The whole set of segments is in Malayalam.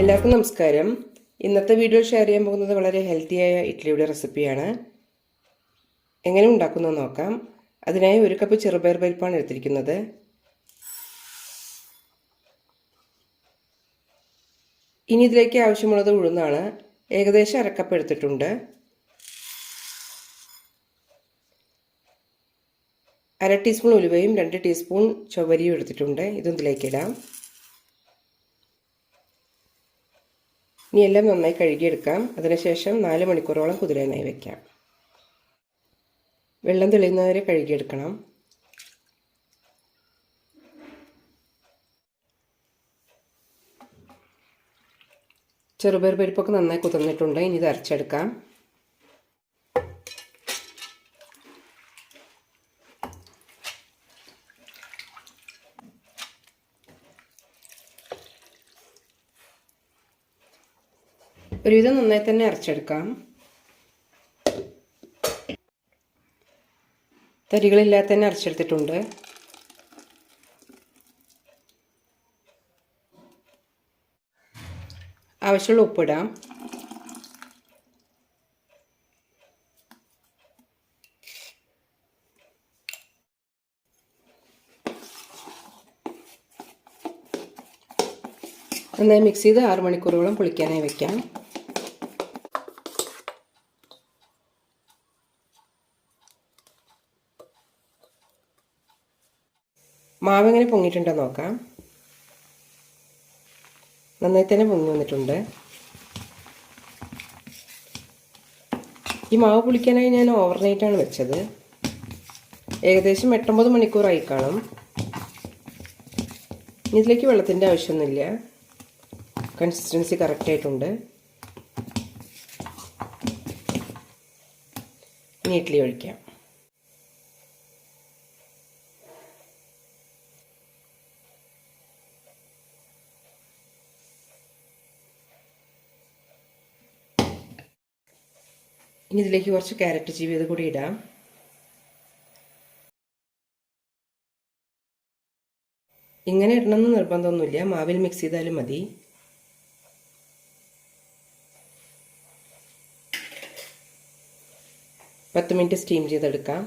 എല്ലാവർക്കും നമസ്കാരം. ഇന്നത്തെ വീഡിയോ ഷെയർ ചെയ്യാൻ പോകുന്നത് വളരെ ഹെൽത്തിയായ ഇഡ്ഡലിയുടെ റെസിപ്പിയാണ് എങ്ങനെ ഉണ്ടാക്കുന്നത് നോക്കാം. അതിനായി ഒരു കപ്പ് ചെറുപയർ പരിപ്പാണ് എടുത്തിരിക്കുന്നത്. ഇനി ഇതിലേക്ക് ആവശ്യമുള്ളത് ഉഴുന്നാണ്. ഏകദേശം അരക്കപ്പ് എടുത്തിട്ടുണ്ട്. അര ടീസ്പൂൺ ഉലുവയും രണ്ട് ടീസ്പൂൺ ചൊവ്വരിയും എടുത്തിട്ടുണ്ട്. ഇതും ഇതിലേക്ക് ഇടാം. ഇനി എല്ലാം നന്നായി കഴുകിയെടുക്കാം. അതിനുശേഷം നാല് മണിക്കൂറോളം കുതിരാനായി വെക്കാം. വെള്ളം തെളിയുന്നവരെ കഴുകിയെടുക്കണം. ചെറുപയർ പരിപ്പൊക്കെ നന്നായി കുതിർന്നിട്ടുണ്ട്. ഇനി ഇത് അരച്ചെടുക്കാം. ഒരുവിധം നന്നായി തന്നെ അരച്ചെടുക്കാം. തരികളില്ലാതെ തന്നെ അരച്ചെടുത്തിട്ടുണ്ട്. ആവശ്യമുള്ള ഉപ്പിടാം. നന്നായി മിക്സ് ചെയ്ത് ആറ് മണിക്കൂറോളം പുളിക്കാനായി വെക്കാം. മാവ് എങ്ങനെ പൊങ്ങിയിട്ടുണ്ടോ നോക്കാം. നന്നായി തന്നെ പൊങ്ങി വന്നിട്ടുണ്ട്. ഈ മാവ് പുളിക്കാനായി ഞാൻ ഓവർനൈറ്റാണ് വെച്ചത്. ഏകദേശം എട്ടൊമ്പത് മണിക്കൂറായി കാണും. ഇതിലേക്ക് വെള്ളത്തിന്റെ ആവശ്യമൊന്നുമില്ല. കൺസിസ്റ്റൻസി കറക്റ്റായിട്ടുണ്ട് ഇനി ഇഡ്ഡലി ഒഴിക്കാം. ഇനി ഇതിലേക്ക് കുറച്ച് ക്യാരറ്റ് ചീവിയത് കൂടി ഇടാം. ഇങ്ങനെ ഇടണമെന്ന് നിർബന്ധമൊന്നുമില്ല. മാവിൽ മിക്സ് ചെയ്താലും മതി. പത്ത് മിനിറ്റ് സ്റ്റീം ചെയ്തെടുക്കാം.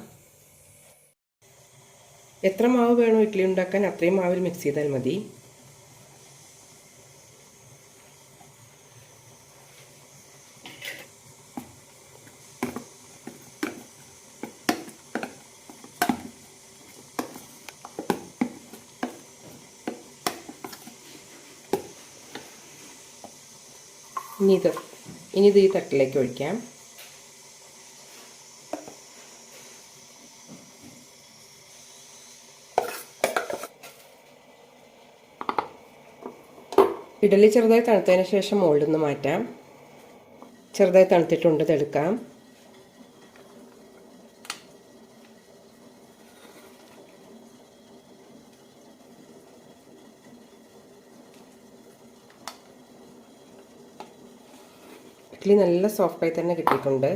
എത്ര മാവ് വേണോ ഇഡ്ഡലി ഉണ്ടാക്കാൻ അത്രയും മാവിൽ മിക്സ് ചെയ്താൽ മതി. ഇനി ഇത് ഇനി ഇത് ഈ തട്ടിലേക്ക് ഒഴിക്കാം. ഇഡലി ചെറുതായി തണുത്തതിന് ശേഷം മുകളിൽ നിന്ന് മാറ്റാം. ചെറുതായി തണുത്തിട്ടുണ്ട് ഇതെടുക്കാം ഇഡ്ഡലി നല്ല സോഫ്റ്റായി തന്നെ കിട്ടിയിട്ടുണ്ട്.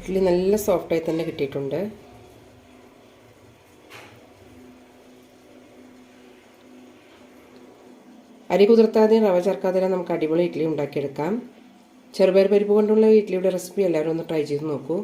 ഇഡ്ഡലി നല്ല സോഫ്റ്റായി തന്നെ കിട്ടിയിട്ടുണ്ട്. അരി കുതിർത്താതെ റവ ചേർക്കാതെ നമുക്ക് അടിപൊളി ഇഡ്ഡലി ഉണ്ടാക്കിയെടുക്കാം. ചെറുപയർ പരിപ്പ് കൊണ്ടുള്ള ഇഡ്ഡലിയുടെ റെസിപ്പി എല്ലാവരും ഒന്ന് ട്രൈ ചെയ്ത് നോക്കൂ.